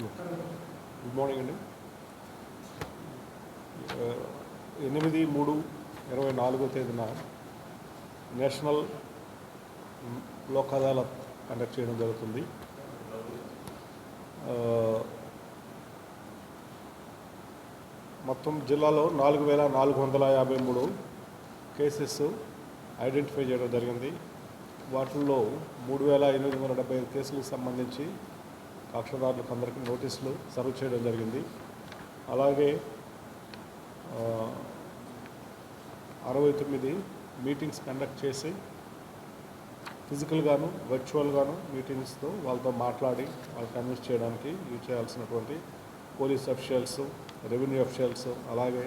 Good morning అండి. ఎనిమిది మూడు ఇరవై నాలుగో తేదీన నేషనల్ లోక్ అదాలత్ కండక్ట్ చేయడం జరుగుతుంది. మొత్తం జిల్లాలో నాలుగు వేల నాలుగు వందల యాభై మూడు కేసెస్ ఐడెంటిఫై చేయడం జరిగింది. వాటిల్లో మూడు వేల ఎనిమిది వందల డెబ్బై ఐదు కేసులకు సంబంధించి కక్షదారులకు అందరికీ నోటీసులు సర్వ్ చేయడం జరిగింది. అలాగే అరవై తొమ్మిది మీటింగ్స్ కండక్ట్ చేసి ఫిజికల్గాను వర్చువల్గాను మీటింగ్స్తో వాళ్ళతో మాట్లాడి వాళ్ళు కన్విన్స్ చేయడానికి యూజ్ చేయాల్సినటువంటి పోలీస్ అఫిషియల్స్ రెవెన్యూ అఫీషియల్స్ అలాగే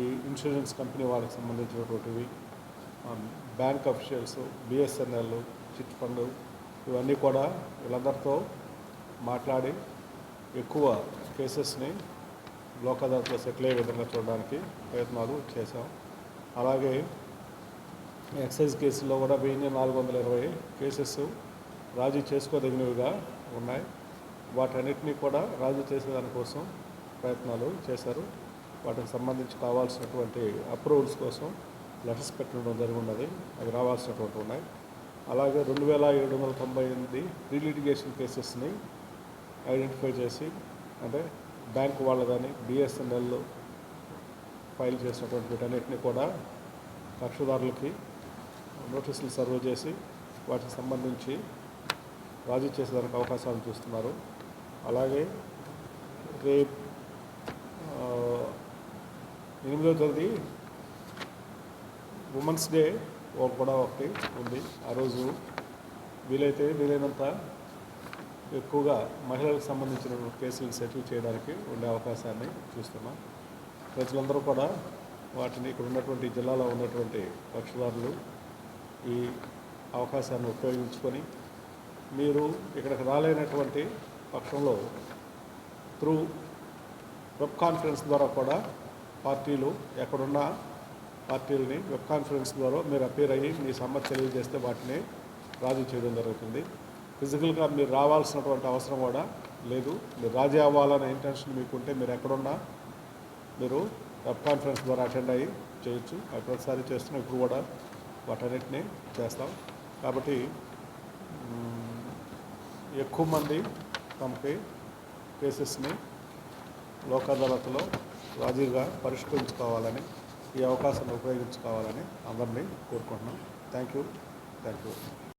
ఈ ఇన్సూరెన్స్ కంపెనీ వాళ్ళకి సంబంధించినటువంటివి bank officials BSNL chit fund ఇవన్నీ కూడా వీళ్ళందరితో మాట్లాడి ఎక్కువ కేసెస్ని లోక్ అదాలత్లో సెటిల్ అయ్యే విధంగా చూడడానికి ప్రయత్నాలు చేశాం. అలాగే ఎక్సైజ్ కేసుల్లో కూడా వెయ్యి నాలుగు వందల ఇరవై కేసెస్ రాజీ చేసుకోదగినవిగా ఉన్నాయి. వాటన్నిటినీ కూడా రాజీ చేసేదానికోసం ప్రయత్నాలు చేశారు. వాటికి సంబంధించి కావాల్సినటువంటి అప్రూవల్స్ కోసం లెటర్స్ పెట్టడం జరిగి ఉన్నది అవి రావాల్సినటువంటి ఉన్నాయి. అలాగే రెండు వేల ఏడు వందల తొంభై ఎనిమిది రీలిటిగేషన్ కేసెస్ని ఐడెంటిఫై చేసి అంటే బ్యాంక్ వాళ్ళ కానీ బిఎస్ఎన్ఎల్ ఫైల్ చేసినటువంటి వీటన్నిటిని కూడా కక్షదారులకి నోటీసులు సర్వ్ చేసి వాటికి సంబంధించి రాజీ చేసేదానికి అవకాశాలు చూస్తున్నారు. అలాగే రేపు ఎనిమిదో తేదీ ఉమెన్స్ డే ఒక కూడా ఒకటి ఉంది. ఆ రోజు వీలైతే వీలైనంత ఎక్కువగా మహిళలకు సంబంధించిన కేసులను సెటిల్ చేయడానికి ఉండే అవకాశాన్ని చూస్తున్నాం. ప్రజలందరూ కూడా వాటిని ఇక్కడ ఉన్నటువంటి జిల్లాలో ఉన్నటువంటి పక్షదారులు ఈ అవకాశాన్ని ఉపయోగించుకొని మీరు ఇక్కడికి రాలేనటువంటి పక్షంలో త్రూ వెబ్ కాన్ఫరెన్స్ ద్వారా కూడా పార్టీలు ఎక్కడున్న పార్టీలని వెబ్ కాన్ఫరెన్స్ ద్వారా మీరు అపీర్ అయ్యి మీ సమ్మతి తెలియజేస్తే వాటిని రాజీ చేయడం జరుగుతుంది. ఫిజికల్గా మీరు రావాల్సినటువంటి అవసరం కూడా లేదు. మీరు రాజీ అవ్వాలనే ఇంటెన్షన్ మీకుంటే మీరు ఎక్కడున్నా మీరు వెబ్ కాన్ఫరెన్స్ ద్వారా అటెండ్ అయ్యి చేయొచ్చు. అవి ప్రతిసారి చేస్తున్నాం ఇప్పుడు కూడా వాటన్నిటిని చేస్తాం. కాబట్టి ఎక్కువ మంది తమకి కేసెస్ని లోక్ అదాలత్లో రాజీగా పరిష్కరించుకోవాలని ఈ అవకాశాన్ని ఉపయోగించుకోవాలని అందరినీ కోరుకుంటున్నాం. Thank you thank you